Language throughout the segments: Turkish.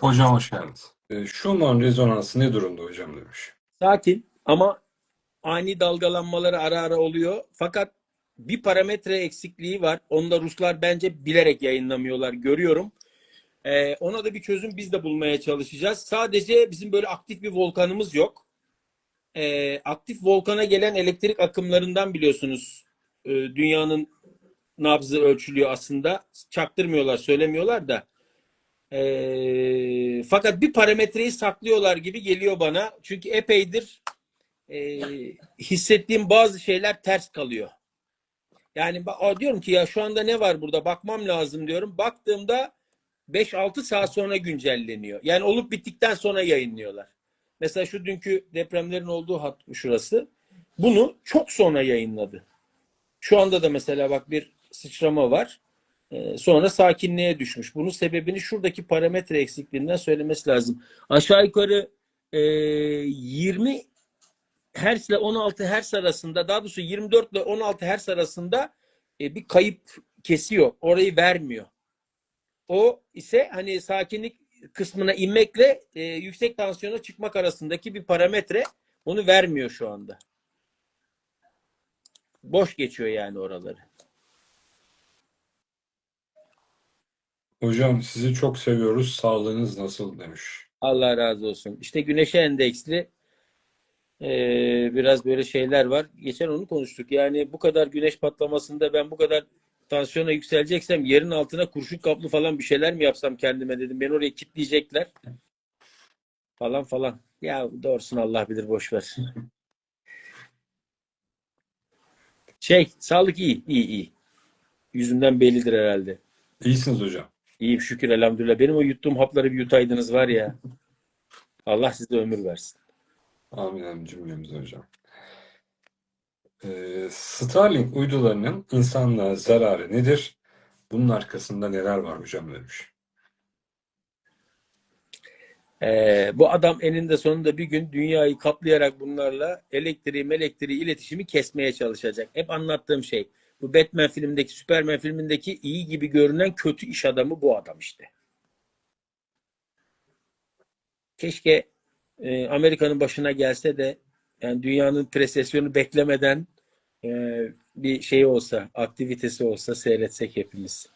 Hocam hoş geldiniz. E, Schumann rezonansı ne durumda hocam demiş. Sakin ama ani dalgalanmaları ara ara oluyor. Fakat bir parametre eksikliği var. Onu da Ruslar bence bilerek yayınlamıyorlar. Görüyorum. Ee, ona da bir çözüm biz de bulmaya çalışacağız. Sadece bizim böyle aktif bir volkanımız yok. Ee, aktif volkana gelen elektrik akımlarından biliyorsunuz e, dünyanın nabzı ölçülüyor aslında. Çaktırmıyorlar, söylemiyorlar da. Ee, fakat bir parametreyi saklıyorlar gibi geliyor bana. Çünkü epeydir e, hissettiğim bazı şeyler ters kalıyor. Yani diyorum ki ya şu anda ne var burada bakmam lazım diyorum. Baktığımda 5-6 saat sonra güncelleniyor. Yani olup bittikten sonra yayınlıyorlar. Mesela şu dünkü depremlerin olduğu hat şurası. Bunu çok sonra yayınladı. Şu anda da mesela bak bir sıçrama var. Ee, sonra sakinliğe düşmüş. Bunun sebebini şuradaki parametre eksikliğinden söylemesi lazım. Aşağı yukarı e, 20 Hz ile 16 Hz arasında daha doğrusu 24 ile 16 Hz arasında e, bir kayıp kesiyor. Orayı vermiyor. O ise hani sakinlik kısmına inmekle e, yüksek tansiyona çıkmak arasındaki bir parametre. Onu vermiyor şu anda. Boş geçiyor yani oraları. Hocam sizi çok seviyoruz. Sağlığınız nasıl demiş. Allah razı olsun. İşte güneşe endeksli e, biraz böyle şeyler var. Geçen onu konuştuk. Yani bu kadar güneş patlamasında ben bu kadar tansiyona yükseleceksem yerin altına kurşun kaplı falan bir şeyler mi yapsam kendime dedim. Beni oraya kilitleyecekler. Falan falan. Ya doğrusunu Allah bilir boş ver. Şey, sağlık iyi, iyi, iyi. Yüzümden bellidir herhalde. İyisiniz hocam. İyiyim şükür elhamdülillah. Benim o yuttuğum hapları bir yutaydınız var ya. Allah size ömür versin. Amin amin cümlemize hocam. E, Starlink uydularının insanlığa zararı nedir? Bunun arkasında neler var hocam demiş. Ee, bu adam eninde sonunda bir gün dünyayı kaplayarak bunlarla elektriği, elektriği, iletişimi kesmeye çalışacak. Hep anlattığım şey. Bu Batman filmindeki, Superman filmindeki iyi gibi görünen kötü iş adamı bu adam işte. Keşke e, Amerika'nın başına gelse de yani dünyanın presesyonu beklemeden e, bir şey olsa, aktivitesi olsa seyretsek hepimiz.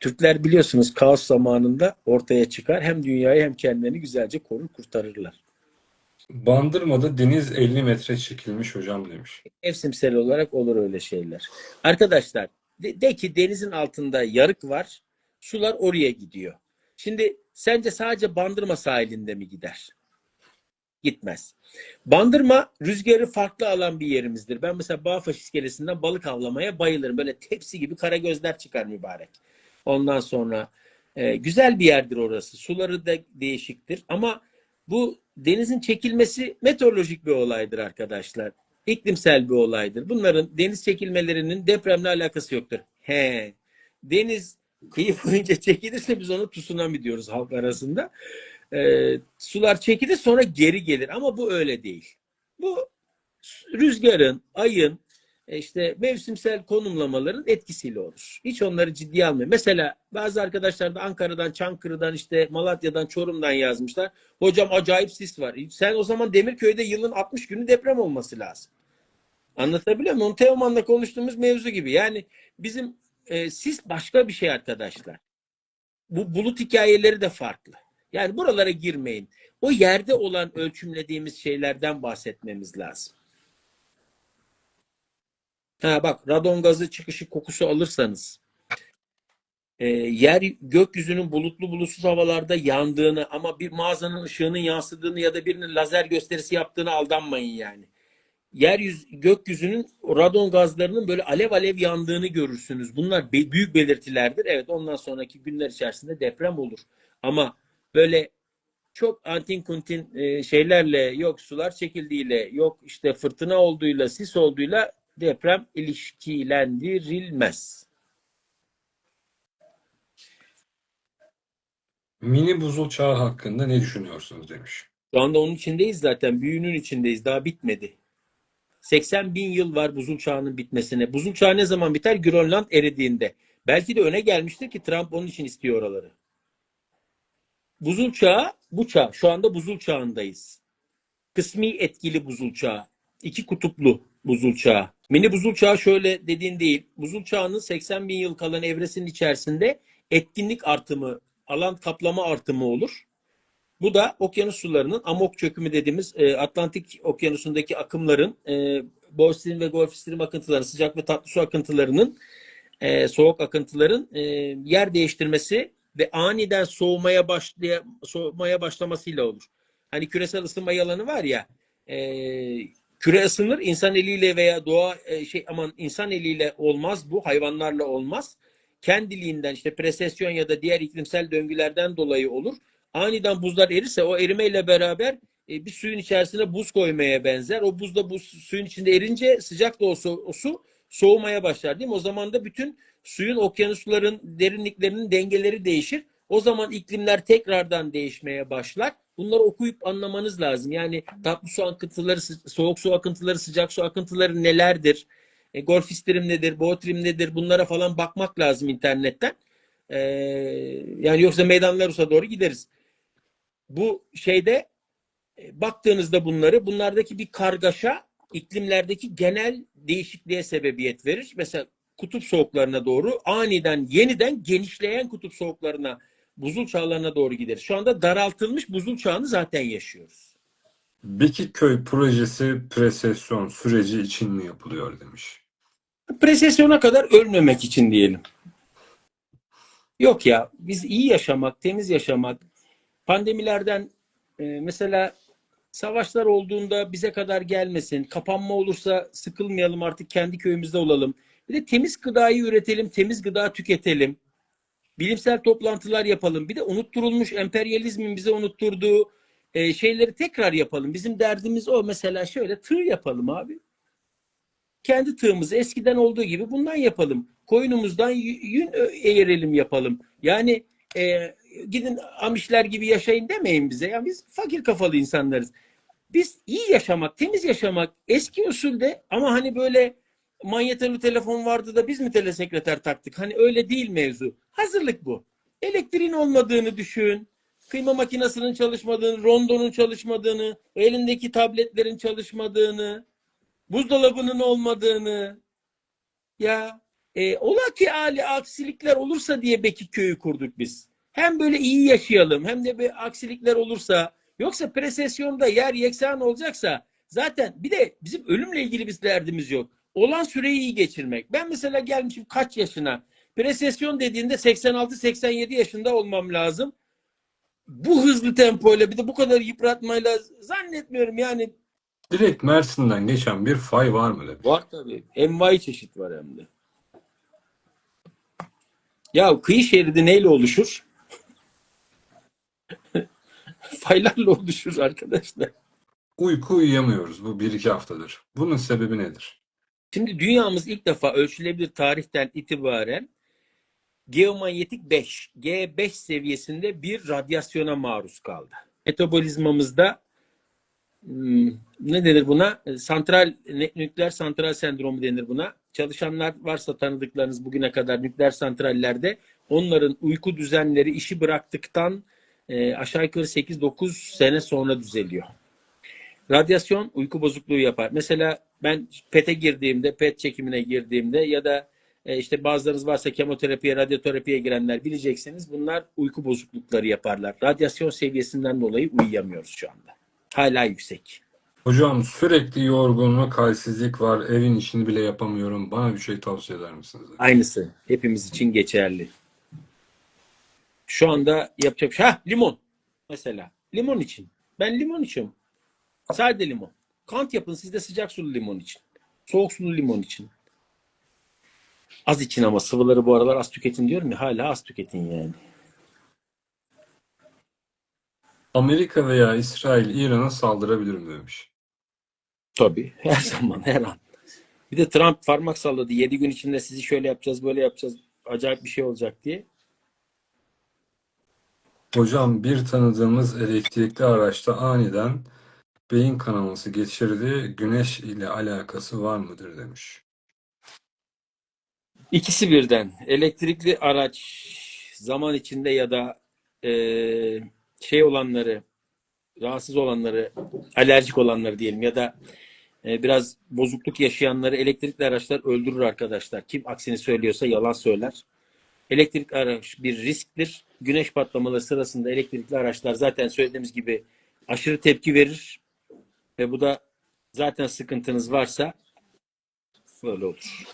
Türkler biliyorsunuz kaos zamanında ortaya çıkar. Hem dünyayı hem kendilerini güzelce korur, kurtarırlar. Bandırma'da deniz 50 metre çekilmiş hocam demiş. Mevsimsel olarak olur öyle şeyler. Arkadaşlar de, de ki denizin altında yarık var. Sular oraya gidiyor. Şimdi sence sadece Bandırma sahilinde mi gider? Gitmez. Bandırma rüzgarı farklı alan bir yerimizdir. Ben mesela Bağfaş iskelesinden balık avlamaya bayılırım. Böyle tepsi gibi kara gözler çıkar mübarek. Ondan sonra e, güzel bir yerdir orası. Suları da değişiktir. Ama bu denizin çekilmesi meteorolojik bir olaydır arkadaşlar. İklimsel bir olaydır. Bunların deniz çekilmelerinin depremle alakası yoktur. He. Deniz kıyı boyunca çekilirse biz onu tsunami diyoruz halk arasında. E, sular çekilir sonra geri gelir ama bu öyle değil. Bu rüzgarın, ayın, işte mevsimsel konumlamaların etkisiyle olur. Hiç onları ciddiye almayın. Mesela bazı arkadaşlar da Ankara'dan, Çankırı'dan, işte Malatya'dan, Çorum'dan yazmışlar. Hocam acayip sis var. Sen o zaman Demirköy'de yılın 60 günü deprem olması lazım. Anlatabiliyor muyum? Onu Teoman'la konuştuğumuz mevzu gibi. Yani bizim e, sis başka bir şey arkadaşlar. Bu bulut hikayeleri de farklı. Yani buralara girmeyin. O yerde olan ölçümlediğimiz şeylerden bahsetmemiz lazım. Ha bak radon gazı çıkışı kokusu alırsanız e, yer gökyüzünün bulutlu bulutsuz havalarda yandığını ama bir mağazanın ışığının yansıdığını ya da birinin lazer gösterisi yaptığını aldanmayın yani. Yeryüz gökyüzünün radon gazlarının böyle alev alev yandığını görürsünüz. Bunlar be- büyük belirtilerdir. Evet ondan sonraki günler içerisinde deprem olur. Ama böyle çok antin kuntin e, şeylerle yok sular çekildiğiyle yok işte fırtına olduğuyla sis olduğuyla deprem ilişkilendirilmez. Mini buzul çağı hakkında ne düşünüyorsunuz demiş. Şu anda onun içindeyiz zaten. Büyünün içindeyiz. Daha bitmedi. 80 bin yıl var buzul çağının bitmesine. Buzul çağı ne zaman biter? Grönland eridiğinde. Belki de öne gelmiştir ki Trump onun için istiyor oraları. buzul çağı bu çağ. Şu anda buzul çağındayız. Kısmi etkili buzul çağı. İki kutuplu buzul çağı. Mini buzul çağı şöyle dediğin değil. Buzul çağının 80 bin yıl kalan evresinin içerisinde etkinlik artımı, alan kaplama artımı olur. Bu da okyanus sularının amok çökümü dediğimiz e, Atlantik okyanusundaki akımların e, Stream ve Gulf Stream akıntıları, sıcak ve tatlı su akıntılarının e, soğuk akıntıların e, yer değiştirmesi ve aniden soğumaya başlaya, soğumaya başlamasıyla olur. Hani küresel ısınma yalanı var ya e, küre ısınır insan eliyle veya doğa e, şey aman insan eliyle olmaz bu hayvanlarla olmaz. Kendiliğinden işte presesyon ya da diğer iklimsel döngülerden dolayı olur. Aniden buzlar erirse o erimeyle beraber e, bir suyun içerisine buz koymaya benzer. O buz da bu suyun içinde erince sıcak da olsa o su soğumaya başlar değil mi? O zaman da bütün suyun okyanusların derinliklerinin dengeleri değişir. O zaman iklimler tekrardan değişmeye başlar. Bunları okuyup anlamanız lazım. Yani tatlı su akıntıları, soğuk su akıntıları, sıcak su akıntıları nelerdir? E, Gulf Stream nedir? Boğtrim nedir? Bunlara falan bakmak lazım internetten. E, yani yoksa meydanlar doğru gideriz. Bu şeyde e, baktığınızda bunları bunlardaki bir kargaşa iklimlerdeki genel değişikliğe sebebiyet verir. Mesela kutup soğuklarına doğru aniden yeniden genişleyen kutup soğuklarına buzul çağlarına doğru gideriz. Şu anda daraltılmış buzul çağını zaten yaşıyoruz. Bekiköy projesi presesyon süreci için mi yapılıyor demiş. Presesyona kadar ölmemek için diyelim. Yok ya biz iyi yaşamak, temiz yaşamak, pandemilerden e, mesela savaşlar olduğunda bize kadar gelmesin, kapanma olursa sıkılmayalım artık kendi köyümüzde olalım. Bir de temiz gıdayı üretelim, temiz gıda tüketelim. Bilimsel toplantılar yapalım. Bir de unutturulmuş emperyalizmin bize unutturduğu e, şeyleri tekrar yapalım. Bizim derdimiz o. Mesela şöyle tığ yapalım abi. Kendi tığımızı eskiden olduğu gibi bundan yapalım. Koyunumuzdan yün eğerelim yapalım. Yani e, gidin Amişler gibi yaşayın demeyin bize. Ya biz fakir kafalı insanlarız. Biz iyi yaşamak, temiz yaşamak eski usulde ama hani böyle manyetörlü telefon vardı da biz mi telesekreter taktık? Hani öyle değil mevzu. Hazırlık bu. Elektriğin olmadığını düşün. Kıyma makinesinin çalışmadığını, rondonun çalışmadığını, elindeki tabletlerin çalışmadığını, buzdolabının olmadığını. Ya e, ola ki ali aksilikler olursa diye Bekir köyü kurduk biz. Hem böyle iyi yaşayalım hem de bir aksilikler olursa yoksa presesyonda yer yeksan olacaksa zaten bir de bizim ölümle ilgili bir derdimiz yok. Olan süreyi iyi geçirmek. Ben mesela gelmişim kaç yaşına? Presesyon dediğinde 86-87 yaşında olmam lazım. Bu hızlı tempoyla bir de bu kadar yıpratmayla zannetmiyorum yani. Direkt Mersin'den geçen bir fay var mı demiş. Var tabii. Envai çeşit var hem de. Ya kıyı şeridi neyle oluşur? Faylarla oluşur arkadaşlar. Uyku uyuyamıyoruz bu bir iki haftadır. Bunun sebebi nedir? Şimdi dünyamız ilk defa ölçülebilir tarihten itibaren geomanyetik 5, G5 seviyesinde bir radyasyona maruz kaldı. Metabolizmamızda hmm, ne denir buna? Santral, nükleer santral sendromu denir buna. Çalışanlar varsa tanıdıklarınız bugüne kadar nükleer santrallerde onların uyku düzenleri işi bıraktıktan e, aşağı yukarı 8-9 sene sonra düzeliyor. Radyasyon uyku bozukluğu yapar. Mesela ben PET'e girdiğimde, PET çekimine girdiğimde ya da e, işte bazılarınız varsa kemoterapiye, radyoterapiye girenler bileceksiniz. Bunlar uyku bozuklukları yaparlar. Radyasyon seviyesinden dolayı uyuyamıyoruz şu anda. Hala yüksek. Hocam sürekli yorgunluk, halsizlik var. Evin işini bile yapamıyorum. Bana bir şey tavsiye eder misiniz? Aynısı hepimiz için geçerli. Şu anda yapacak bir şey. Ha limon mesela. Limon için. Ben limon içiyorum. Sade limon. Kant yapın siz de sıcak sulu limon için. Soğuk sulu limon için. Az için ama sıvıları bu aralar az tüketin diyorum ya hala az tüketin yani. Amerika veya İsrail İran'a saldırabilir mi demiş. Tabii. Her zaman her an. Bir de Trump parmak salladı. 7 gün içinde sizi şöyle yapacağız böyle yapacağız. Acayip bir şey olacak diye. Hocam bir tanıdığımız elektrikli araçta aniden beyin kanaması geçirdi. Güneş ile alakası var mıdır demiş. İkisi birden. Elektrikli araç zaman içinde ya da e, şey olanları, rahatsız olanları, alerjik olanları diyelim ya da e, biraz bozukluk yaşayanları elektrikli araçlar öldürür arkadaşlar. Kim aksini söylüyorsa yalan söyler. Elektrik araç bir risktir. Güneş patlamaları sırasında elektrikli araçlar zaten söylediğimiz gibi aşırı tepki verir ve bu da zaten sıkıntınız varsa böyle olur.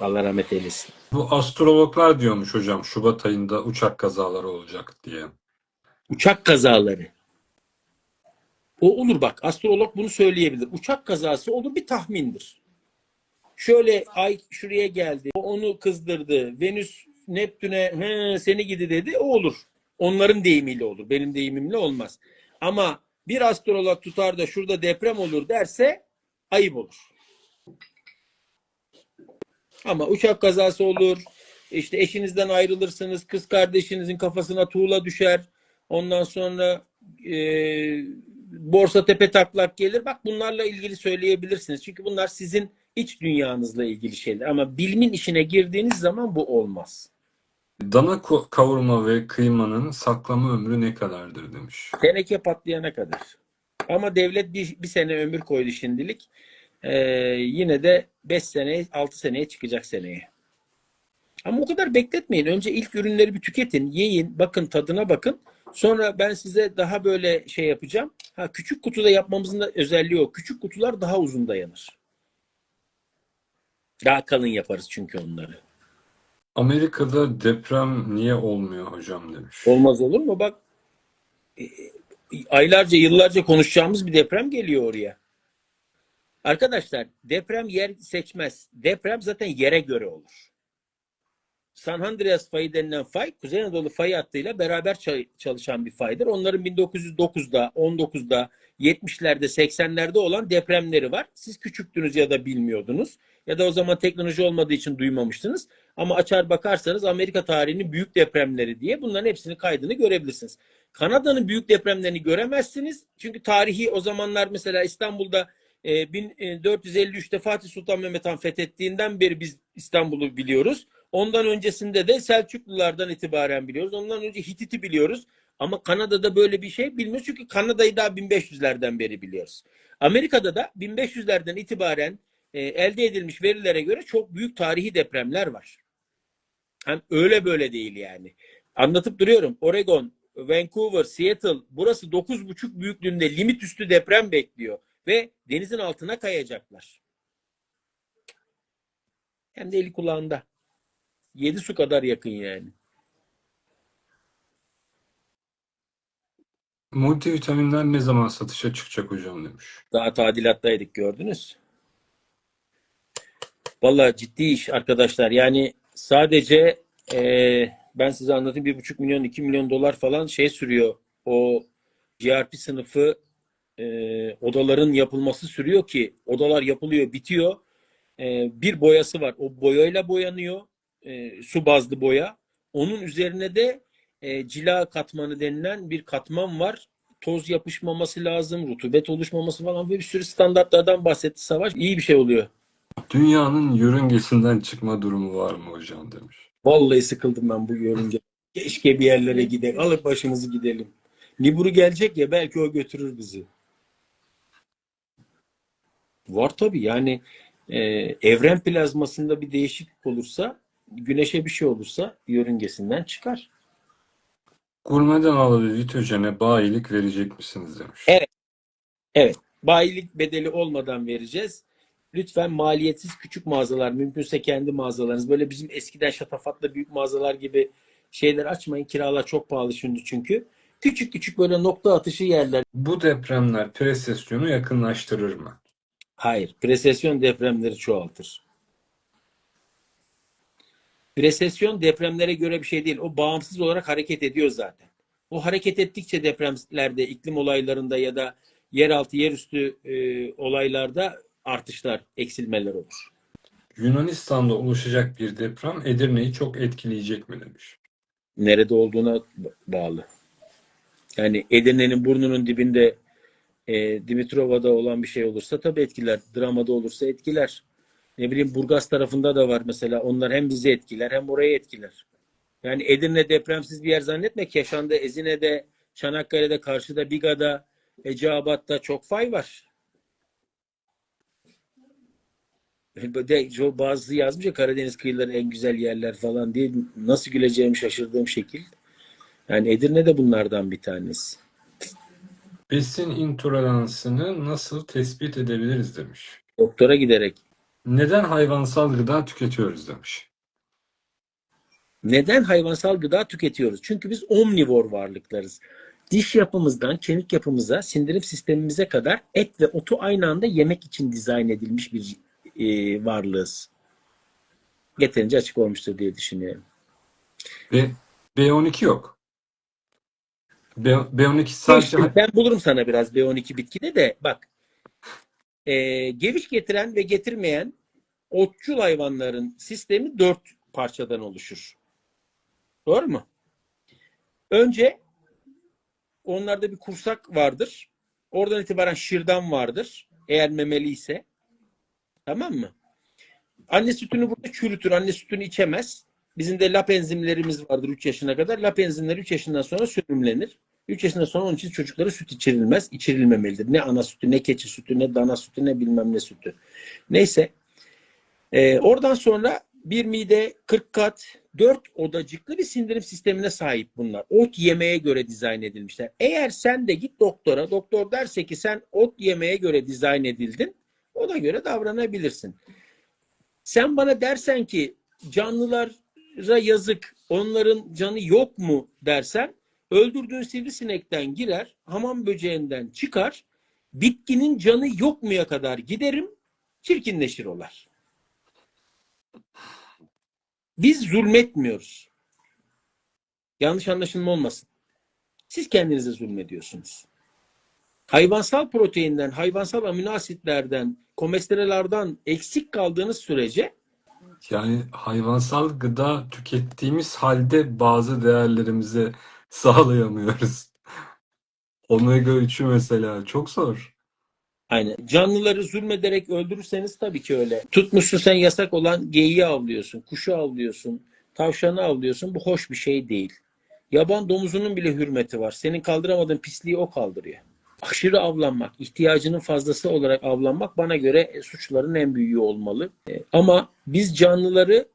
Allah rahmet eylesin. Bu astrologlar diyormuş hocam Şubat ayında uçak kazaları olacak diye. Uçak kazaları. O olur bak. Astrolog bunu söyleyebilir. Uçak kazası olur bir tahmindir. Şöyle ay şuraya geldi. O onu kızdırdı. Venüs Neptün'e "He, seni gidi dedi. O olur. Onların deyimiyle olur. Benim deyimimle olmaz. Ama bir astrolog tutar da şurada deprem olur derse ayıp olur. Ama uçak kazası olur. İşte eşinizden ayrılırsınız. Kız kardeşinizin kafasına tuğla düşer. Ondan sonra e, borsa tepe taklak gelir. Bak bunlarla ilgili söyleyebilirsiniz. Çünkü bunlar sizin iç dünyanızla ilgili şeyler. Ama bilimin işine girdiğiniz zaman bu olmaz. Dana kavurma ve kıymanın saklama ömrü ne kadardır demiş. Teneke patlayana kadar. Ama devlet bir, bir sene ömür koydu şimdilik. Ee, yine de 5 seneye 6 seneye çıkacak seneye. Ama o kadar bekletmeyin. Önce ilk ürünleri bir tüketin, yiyin, bakın tadına bakın. Sonra ben size daha böyle şey yapacağım. Ha küçük kutuda yapmamızın da özelliği o. Küçük kutular daha uzun dayanır. Daha kalın yaparız çünkü onları. Amerika'da deprem niye olmuyor hocam demiş. Olmaz olur mu? Bak e, aylarca yıllarca konuşacağımız bir deprem geliyor oraya. Arkadaşlar deprem yer seçmez. Deprem zaten yere göre olur. San Andreas fayı denilen fay Kuzey Anadolu fay hattıyla beraber ça- çalışan bir faydır. Onların 1909'da, 19'da, 70'lerde, 80'lerde olan depremleri var. Siz küçüktünüz ya da bilmiyordunuz. Ya da o zaman teknoloji olmadığı için duymamıştınız. Ama açar bakarsanız Amerika tarihinin büyük depremleri diye bunların hepsinin kaydını görebilirsiniz. Kanada'nın büyük depremlerini göremezsiniz. Çünkü tarihi o zamanlar mesela İstanbul'da e, 1453'te Fatih Sultan Mehmet Han fethettiğinden beri biz İstanbul'u biliyoruz. Ondan öncesinde de Selçuklulardan itibaren biliyoruz. Ondan önce Hitit'i biliyoruz. Ama Kanada'da böyle bir şey bilmiyoruz. Çünkü Kanada'yı daha 1500'lerden beri biliyoruz. Amerika'da da 1500'lerden itibaren e, elde edilmiş verilere göre çok büyük tarihi depremler var. Hem öyle böyle değil yani. Anlatıp duruyorum. Oregon, Vancouver, Seattle burası 9,5 büyüklüğünde limit üstü deprem bekliyor ve denizin altına kayacaklar. Hem de eli kulağında. 7 su kadar yakın yani. Multivitaminler ne zaman satışa çıkacak hocam demiş. Daha tadilattaydık gördünüz. Vallahi ciddi iş arkadaşlar. Yani sadece eee, ben size anlatayım bir buçuk milyon iki milyon dolar falan şey sürüyor. O GRP sınıfı eee, odaların yapılması sürüyor ki odalar yapılıyor bitiyor. Eee, bir boyası var. O boyayla boyanıyor. Eee, su bazlı boya. Onun üzerine de eee, cila katmanı denilen bir katman var. Toz yapışmaması lazım, rutubet oluşmaması falan bir sürü standartlardan bahsetti Savaş. İyi bir şey oluyor. Dünyanın yörüngesinden çıkma durumu var mı hocam demiş. Vallahi sıkıldım ben bu görünce. Keşke bir yerlere gidelim. Alıp başımızı gidelim. Niburu gelecek ya belki o götürür bizi. Var tabii yani e, evren plazmasında bir değişiklik olursa güneşe bir şey olursa yörüngesinden çıkar. Gurmeden alalı Vitojen'e bayilik verecek misiniz demiş. Evet. Evet. Bayilik bedeli olmadan vereceğiz. Lütfen maliyetsiz küçük mağazalar, mümkünse kendi mağazalarınız. Böyle bizim eskiden şatafatlı büyük mağazalar gibi şeyler açmayın. Kiralar çok pahalı şimdi çünkü. Küçük küçük böyle nokta atışı yerler. Bu depremler presesyonu yakınlaştırır mı? Hayır. Presesyon depremleri çoğaltır. Presesyon depremlere göre bir şey değil. O bağımsız olarak hareket ediyor zaten. O hareket ettikçe depremlerde, iklim olaylarında ya da yeraltı, yerüstü e, olaylarda artışlar, eksilmeler olur. Yunanistan'da oluşacak bir deprem Edirne'yi çok etkileyecek mi demiş. Nerede olduğuna ba- bağlı. Yani Edirne'nin burnunun dibinde e, Dimitrova'da olan bir şey olursa tabii etkiler. Dramada olursa etkiler. Ne bileyim Burgaz tarafında da var mesela. Onlar hem bizi etkiler hem orayı etkiler. Yani Edirne depremsiz bir yer zannetme. Keşan'da, Ezine'de, Çanakkale'de, karşıda, Biga'da, Eceabat'ta çok fay var. De, bazı yazmış ya Karadeniz kıyıları en güzel yerler falan diye nasıl güleceğimi şaşırdığım şekil. Yani Edirne de bunlardan bir tanesi. Besin intoleransını nasıl tespit edebiliriz demiş. Doktora giderek. Neden hayvansal gıda tüketiyoruz demiş. Neden hayvansal gıda tüketiyoruz? Çünkü biz omnivor varlıklarız. Diş yapımızdan kemik yapımıza, sindirim sistemimize kadar et ve otu aynı anda yemek için dizayn edilmiş bir e, varlığız. Yeterince açık olmuştur diye düşünüyorum. Ve B12 yok. B, B12 sadece İşte ben bulurum sana biraz B12 bitkide de bak. E, geviş getiren ve getirmeyen otçul hayvanların sistemi dört parçadan oluşur. Doğru mu? Önce onlarda bir kursak vardır. Oradan itibaren şırdan vardır. Eğer memeli ise. Tamam mı? Anne sütünü burada çürütür. Anne sütünü içemez. Bizim de lap enzimlerimiz vardır 3 yaşına kadar. Lap enzimleri 3 yaşından sonra sürümlenir. 3 yaşından sonra onun için çocuklara süt içirilmez. içirilmemelidir. Ne ana sütü, ne keçi sütü, ne dana sütü, ne bilmem ne sütü. Neyse. Ee, oradan sonra bir mide 40 kat 4 odacıklı bir sindirim sistemine sahip bunlar. Ot yemeye göre dizayn edilmişler. Eğer sen de git doktora, doktor derse ki sen ot yemeye göre dizayn edildin, ona göre davranabilirsin. Sen bana dersen ki canlılara yazık, onların canı yok mu dersen, öldürdüğün sivrisinekten girer, hamam böceğinden çıkar, bitkinin canı yok muya kadar giderim, çirkinleşir olar. Biz zulmetmiyoruz. Yanlış anlaşılma olmasın. Siz kendinize zulmediyorsunuz. Hayvansal proteinden, hayvansal amino asitlerden, kolesterollerden eksik kaldığınız sürece yani hayvansal gıda tükettiğimiz halde bazı değerlerimizi sağlayamıyoruz. Omega 3'ü mesela çok zor. Aynen. Canlıları zulmederek öldürürseniz tabii ki öyle. Tutmuşsun sen yasak olan geyiği avlıyorsun, kuşu avlıyorsun, tavşanı avlıyorsun. Bu hoş bir şey değil. Yaban domuzunun bile hürmeti var. Senin kaldıramadığın pisliği o kaldırıyor. Aşırı avlanmak, ihtiyacının fazlası olarak avlanmak bana göre suçların en büyüğü olmalı. E, Ama biz canlıları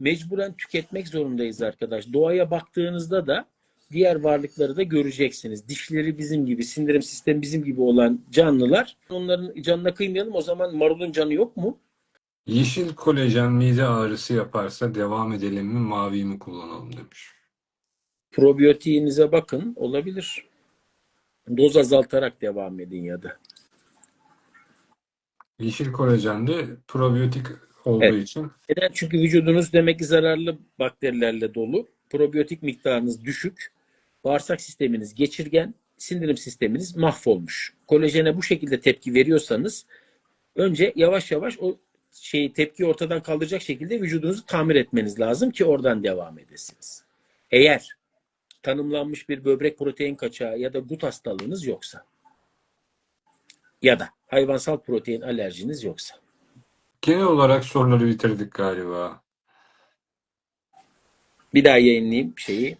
mecburen tüketmek zorundayız arkadaş. Doğaya baktığınızda da diğer varlıkları da göreceksiniz. Dişleri bizim gibi, sindirim sistemi bizim gibi olan canlılar. Onların canına kıymayalım. O zaman marulun canı yok mu? Yeşil kolajen mide ağrısı yaparsa devam edelim mi, mavi mi kullanalım demiş. Probiyotiğinize bakın. Olabilir. Doz azaltarak devam edin ya da. Yeşil kolajen de probiyotik olduğu Evet. için Neden? Çünkü vücudunuz demek ki zararlı bakterilerle dolu. Probiyotik miktarınız düşük. Bağırsak sisteminiz geçirgen. Sindirim sisteminiz mahvolmuş. Kolajene bu şekilde tepki veriyorsanız önce yavaş yavaş o şeyi tepkiyi ortadan kaldıracak şekilde vücudunuzu tamir etmeniz lazım ki oradan devam edesiniz. Eğer tanımlanmış bir böbrek protein kaçağı ya da gut hastalığınız yoksa ya da hayvansal protein alerjiniz yoksa. genel olarak soruları bitirdik galiba. Bir daha yayınlayayım şeyi.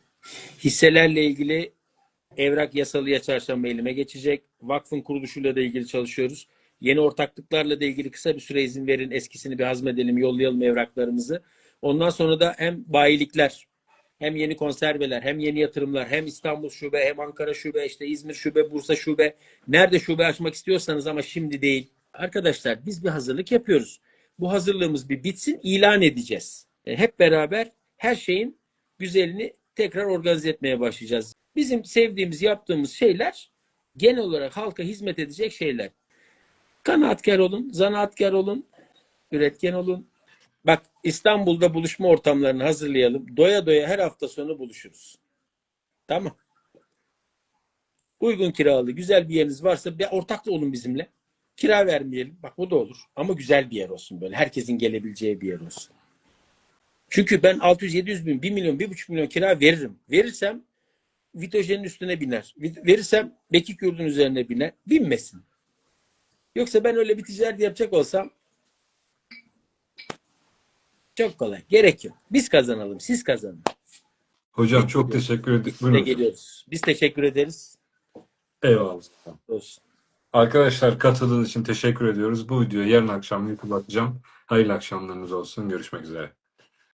Hisselerle ilgili evrak yasalıya çarşamba elime geçecek. Vakfın kuruluşuyla da ilgili çalışıyoruz. Yeni ortaklıklarla da ilgili kısa bir süre izin verin. Eskisini bir hazmedelim, yollayalım evraklarımızı. Ondan sonra da hem bayilikler, hem yeni konserveler, hem yeni yatırımlar, hem İstanbul şube, hem Ankara şube, işte İzmir şube, Bursa şube. Nerede şube açmak istiyorsanız ama şimdi değil. Arkadaşlar biz bir hazırlık yapıyoruz. Bu hazırlığımız bir bitsin, ilan edeceğiz. E, Hep beraber her şeyin güzelini tekrar organize etmeye başlayacağız. Bizim sevdiğimiz, yaptığımız şeyler genel olarak halka hizmet edecek şeyler. Kanaatkar olun, zanaatkar olun, üretken olun. Bak İstanbul'da buluşma ortamlarını hazırlayalım. Doya doya her hafta sonu buluşuruz. Tamam. Uygun kiralı, güzel bir yeriniz varsa bir ortaklı olun bizimle. Kira vermeyelim. Bak o da olur. Ama güzel bir yer olsun böyle. Herkesin gelebileceği bir yer olsun. Çünkü ben 600-700 bin, 1 milyon, 1,5 milyon kira veririm. Verirsem Vitojen'in üstüne biner. Verirsem Bekik Yurdun üzerine biner. Binmesin. Yoksa ben öyle bir ticaret yapacak olsam çok kolay. Gerek yok. Biz kazanalım. Siz kazanın. Hocam çok Bekliyoruz. teşekkür ederim. Biz de geliyoruz. Biz teşekkür ederiz. Eyvallah. Olsun. Arkadaşlar katıldığınız için teşekkür ediyoruz. Bu videoyu yarın akşam YouTube'a atacağım. Hayırlı akşamlarınız olsun. Görüşmek üzere.